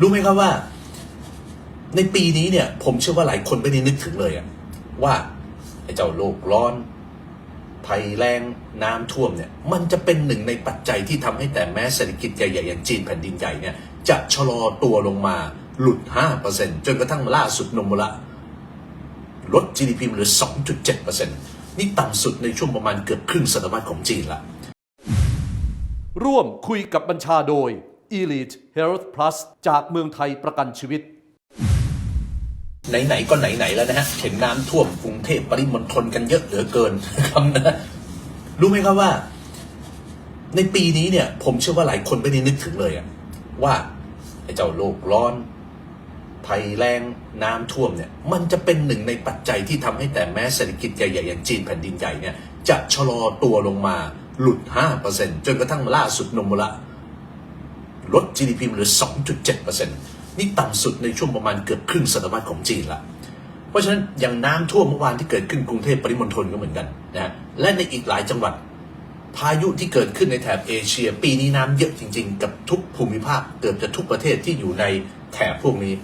รู้ไหมครับว่า ในปีนี้เนี่ย ผมเชื่อว่าหลายคนไม่ได้นึกถึงเลยอะว่าไอ้เจ้าโลกร้อนภัยแรงน้ำท่วมเนี่ย มันจะเป็นหนึ่งในปัจจัยที่ทำให้แต่แม้เศรษฐกิจใหญ่ๆอย่างจีนแผ่นดินใหญ่เนี่ย จะชะลอตัวลงมาหลุด 5%จนกระทั่งล่าสุดนมละลด GDP เหลือ 2.7%นี่ต่ำสุดในช่วงประมาณเกือบครึ่งศตวรรษของจีนละ ร่วมคุยกับบัญชาโดย Elite Health Plus จากเมืองไทยประกันชีวิต ไหน ๆ ก็ไหน ๆ แล้วนะฮะเห็นน้ำท่วมกรุงเทพปริมณฑลกันเยอะเหลือเกินครับนะรู้ไหมครับว่า ในปีนี้เนี่ย ผมเชื่อว่าหลายคนไม่ได้นึกถึงเลยอะว่าไอ้เจ้าโลกร้อนภัยแรงน้ำท่วมเนี่ยมันจะเป็นหนึ่งในปัจจัยที่ทำให้แต่แม้เศรษฐกิจใหญ่ๆอย่างจีนแผ่นดินใหญ่เนี่ยจะชะลอตัวลงมาหลุด 5%จนกระทั่งล่าสุดนมละ ลด GDP เหลือ 2.7%นี่ต่ำสุดในช่วงประมาณเกือบครึ่งศตวรรษของจีนละเพราะฉะนั้นอย่างน้ำท่วมเมื่อวานที่เกิดขึ้นกรุงเทพปริมณฑลก็เหมือนกันนะและในอีกหลายจังหวัด พายุที่เกิดขึ้นในแถบเอเชีย ปีนี้น้ำเยอะจริง ๆ กับทุกภูมิภาคเกือบจะทุกประเทศที่อยู่ในแถบพวกนี้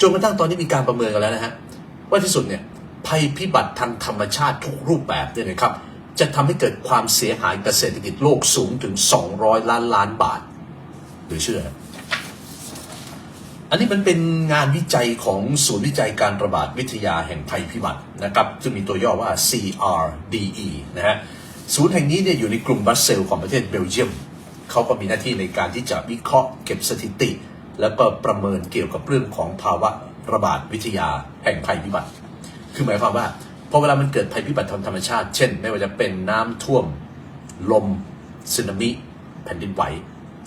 จนกระทั่งตอนนี้มีการประเมินกันแล้วนะฮะว่าที่สุดเนี่ยภัยพิบัติทางธรรมชาติทุกรูปแบบเนี่ยนะครับจะทำให้เกิดความเสียหายกับเศรษฐกิจโลกสูงถึง 200 ล้านล้านบาท หรือเชื่อ อันนี้มันเป็นงานวิจัยของศูนย์วิจัยการระบาดวิทยาแห่งภัยพิบัตินะครับซึ่งมีตัวย่อว่า CRDE นะฮะศูนย์แห่งนี้เนี่ยอยู่ในกรุงบรัสเซลของประเทศเบลเยียมเขาก็มีหน้าที่ในการที่จะวิเคราะห์เก็บสถิติ แล้วก็ประเมินเกี่ยวกับเรื่องของภาวะระบาดวิทยาแห่งภัยพิบัติ คือหมายความว่าพอเวลามันเกิดภัยพิบัติทางธรรมชาติ เช่น ไม่ว่าจะเป็นน้ำท่วม ลมสึนามิ แผ่นดินไหว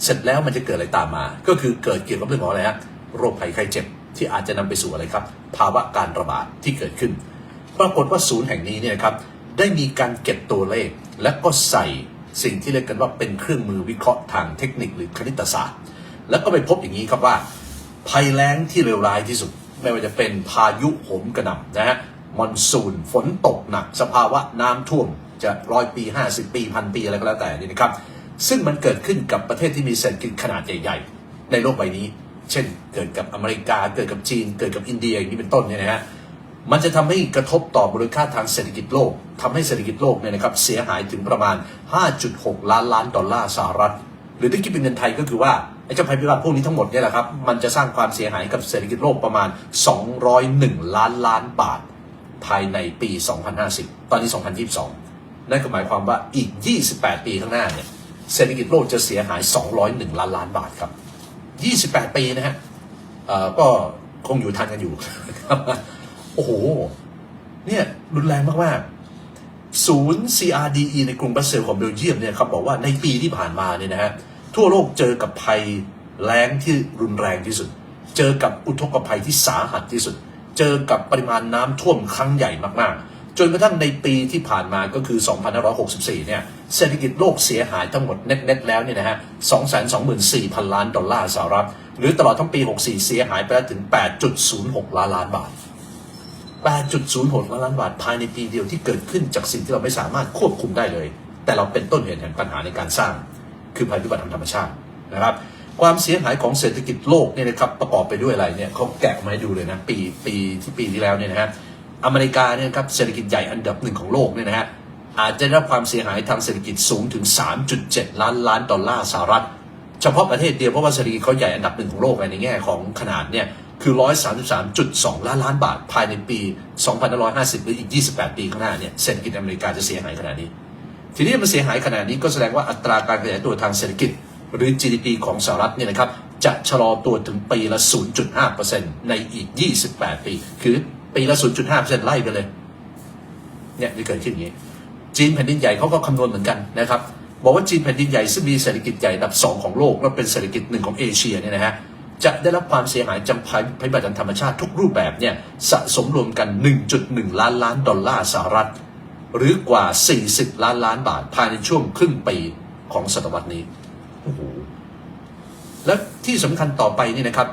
เสร็จแล้วมันจะเกิดอะไรตามมา ก็คือเกิดเกี่ยวกับเรื่องของอะไรฮะโรคภัยไข้เจ็บที่อาจจะนำไปสู่อะไรครับ ภาวะการระบาดที่เกิดขึ้น ปรากฏว่าศูนย์แห่งนี้เนี่ยครับได้มีการเก็บตัวเลข และก็ใส่สิ่งที่เรียกกันว่าเป็นเครื่องมือวิเคราะห์ทางเทคนิคหรือคณิตศาสตร์ แล้วก็ไปพบอย่างนี้ครับว่า ภัยแล้งที่เลวร้ายที่สุด ไม่ว่าจะเป็นพายุโหมกระหน่ำนะฮะมอนซูนฝนตกหนัก สภาวะน้ำท่วมจะร้อยปี 50 ปีพันปีอะไรก็แล้วแต่นี่นะครับ ซึ่งมันเกิดขึ้นกับประเทศที่มีเศรษฐกิจขนาดใหญ่ ๆ ในโลกใบนี้ เช่น เกิดกับอเมริกา เกิดกับจีน เกิดกับอินเดียอย่างนี้เป็นต้นเนี่ยนะฮะ มันจะทำให้กระทบต่อมูลค่าทางเศรษฐกิจโลกทำให้เศรษฐกิจโลกเนี่ยนะครับเสียหายถึงประมาณ 5.6 ล้านล้านดอลลาร์สหรัฐ หรือถ้าคิดเป็นเงินไทยก็คือว่าไอ้เจ้าภัยพิบัติพวกนี้ทั้งหมดเนี่ยแหละครับ มันจะสร้างความเสียหายกับเศรษฐกิจโลกประมาณ 201 ล้านล้านบาท ภายในปี 2050 ตอนนี้ 2022 นั่นก็หมายความว่าอีก 28 ปีข้างหน้าเนี่ย เศรษฐกิจโลกจะเสียหาย 201 ล้านล้านบาทครับ 28 ปีนะฮะก็คงอยู่ทันกันอยู่โอ้โห เนี่ยรุนแรงมากๆศูนย์ CRDE ในกรุงบรัสเซลของเบลเยียมเนี่ยครับบอกว่าในปีที่ผ่านมาเนี่ยนะฮะทั่วโลกเจอกับภัยแล้งที่รุนแรงที่สุด เจอกับอุทกภัยที่สาหัสที่สุด เจอกับปริมาณน้ำท่วมครั้งใหญ่มากๆ จนกระทั่งในปีที่ผ่านมาก็คือ 2564 เนี่ย เศรษฐกิจโลกเสียหายทั้งหมดเน็ตๆแล้วเนี่ยนะฮะ 224,000 ล้านดอลลาร์สหรัฐ หรือตลอดทั้งปี 64 เสียหายไปแล้วถึง 8.06 ล้านล้านบาท 8.06 ล้านล้านบาทภายในปีเดียวที่เกิดขึ้นจากสิ่งที่เราไม่สามารถควบคุมได้เลย แต่เราเป็นต้นเหตุแห่งปัญหาในการสร้าง คือภัยพิบัติทางธรรมชาตินะครับ ความเสียหายของเศรษฐกิจโลกเนี่ยนะครับประกอบไปด้วยอะไรเนี่ยเขาแกะมาให้ดูเลยนะปีปีที่ปีที่แล้วเนี่ยนะฮะอเมริกาเนี่ยครับเศรษฐกิจใหญ่อันดับหนึ่งของโลกเนี่ยนะฮะ อาจจะได้รับความเสียหายทางเศรษฐกิจสูงถึง 3.7 ล้านล้านดอลลาร์สหรัฐ เฉพาะประเทศเดียวเพราะว่าเศรษฐกิจเขาใหญ่อันดับหนึ่งของโลกในแง่ของขนาดเนี่ยคือ 133.2 ล้านล้านบาทภายในปี 2550 หรืออีก 28 ปีข้างหน้าเนี่ยเศรษฐกิจอเมริกาจะเสียหายขนาดนี้ ทีนี้มันเสียหายขนาดนี้ก็แสดงว่าอัตราการขยายตัวทางเศรษฐกิจ หรือ GDP ของสหรัฐเนี่ยนะครับจะชะลอตัวถึงปีละ 0.5%ในอีก 28 ปี คือปีละ 0.5%ไล่ไปเลย เนี่ยที่เกิดขึ้นอย่างนี้ จีนแผ่นดินใหญ่เขาก็คำนวณเหมือนกันนะครับบอกว่าจีนแผ่นดินใหญ่ซึ่งมีเศรษฐกิจใหญ่อันดับสองของโลกและเป็นเศรษฐกิจหนึ่งของเอเชียเนี่ยนะฮะจะได้รับความเสียหายจากภัยพิบัติทางธรรมชาติทุกรูปแบบเนี่ยสะสมรวมกัน 1.1 ล้านล้านดอลลาร์สหรัฐ หรือกว่า 40 ล้านล้านบาทภายในช่วงครึ่งปีของศตวรรษนี้โอ้โหและที่สำคัญต่อไปนี่นะครับ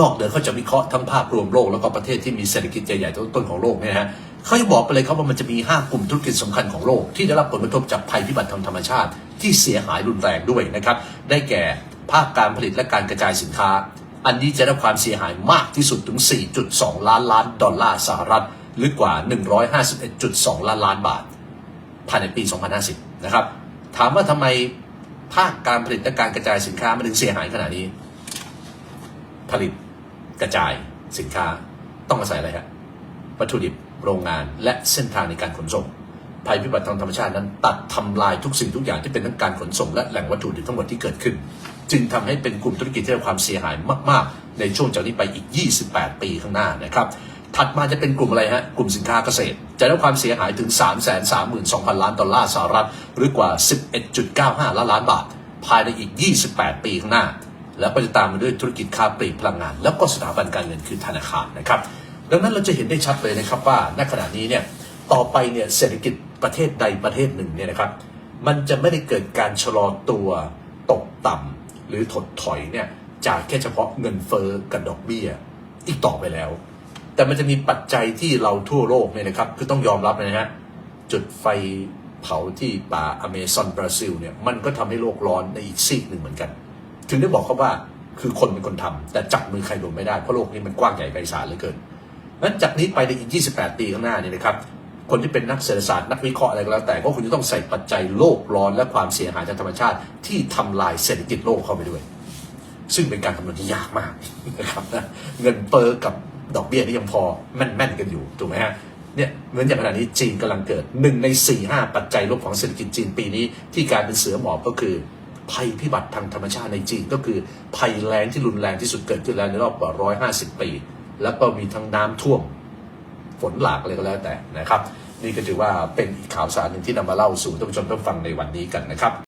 นอกเหนือเขาจะวิเคราะห์ทั้งภาพรวมโลกแล้วก็ประเทศที่มีเศรษฐกิจใหญ่ๆต้นๆของโลกเนี่ยนะฮะ เขาจะบอกไปเลยครับว่ามันจะมี 5 กลุ่มธุรกิจสำคัญของโลก ที่ได้รับผลกระทบจากภัยพิบัติทางธรรมชาติ ที่เสียหายรุนแรงด้วยนะครับ ได้แก่ภาคการผลิตและการกระจายสินค้า อันนี้จะได้ความเสียหายมากที่สุดถึง 4.2 ล้านล้านดอลลาร์สหรัฐ หรือกว่า 151.2 ล้านล้านบาท ภายในปี 2050 นะครับ ถามว่าทำไมภาคการผลิตและการกระจายสินค้ามันถึงเสียหายขนาดนี้ ผลิตกระจายสินค้าต้องอาศัยอะไรฮะวัตถุดิบโรงงาน และเส้นทางในการขนส่ง ภัยพิบัติทางธรรมชาตินั้น ตัดทำลายทุกสิ่งทุกอย่างที่เป็นทั้งการขนส่ง และแหล่งวัตถุดิบทั้งหมดที่เกิดขึ้น จึงทำให้เป็นกลุ่มธุรกิจที่ได้ความเสียหายมาก ๆ ในช่วงจากนี้ไปอีก 28 ปีข้างหน้านะครับถัดมาจะเป็นกลุ่มอะไรฮะ กลุ่มสินค้าเกษตร จะได้ความเสียหายถึง 3 3 2 0 0 0 ล้านดอลลาร์สหรัฐ หรือกว่า 11.95 ล้านล้านบาท ภายในอีก 28 ปีข้างหน้า แล้วก็จะตามมาด้วยธุรกิจค้าปลีกพลังงาน แล้วก็สถาบันการเงินคือธนาคารนะครับ ดังนั้นเราจะเห็นได้ชัดเลยนะครับว่าณขณะนี้เนี่ยต่อไปเนี่ยเศรษฐกิจประเทศใดประเทศหนึ่งเนี่ยนะครับ มันจะไม่ได้เกิดการชะลอตัวตกต่ำหรือถดถอยเนี่ยจากแค่เฉพาะเงินเฟ้อกับดอกเบี้ยอีกต่อไปแล้ว แต่มันจะมีปัจจัยที่เราทั่วโลกเนี่ยนะครับคือต้องยอมรับนะฮะจุดไฟเผาที่ป่าอเมซอนบราซิลเนี่ยมันก็ทำให้โลกร้อนในอีกซีกหนึ่งเหมือนกัน ถึงได้บอกเขาว่าคือคนเป็นคนทำแต่จับมือใครโดนไม่ได้เพราะโลกนี้มันกว้างใหญ่ไพศาลเหลือเกินั้นจากนี้ไปในอีก 28 ปีข้างหน้านี่นะครับ คนที่เป็นนักเศรษฐศาสตร์นักวิเคราะห์อะไรก็แล้วแต่ก็คุณจะต้องใส่ปัจจัยโลกร้อนและความเสียหายทางธรรมชาติที่ทำลายเศรษฐกิจโลกเข้าไปด้วย ซึ่งเป็นการคำนวณที่ยากมากนะครับนะเงินเฟ้อกับดอกเบี้ยนี่ยังพอแม่นๆกันอยู่ถูกไหมฮะเนี่ยเหมือนอย่างขณะนี้จีนกำลังเกิดหนึ่งใน4ี่ห้าปัจจัยลบของเศรษฐกิจจีนปีนี้ ที่กลายเป็นเสือหมอบก็คือ ภัยพิบัติทางธรรมชาติในจีนก็คือภัยแล้งที่รุนแรงที่สุดเกิดขึ้นแล้วในรอบกว่า 150 ปี แล้วก็มีทั้งน้ำท่วมฝนหลากอะไรก็แล้วแต่นะครับ นี่ก็ถือว่าเป็นข่าวสารหนึ่งที่นำมาเล่าสู่ท่านผู้ชมท่านฟังในวันนี้กันนะครับ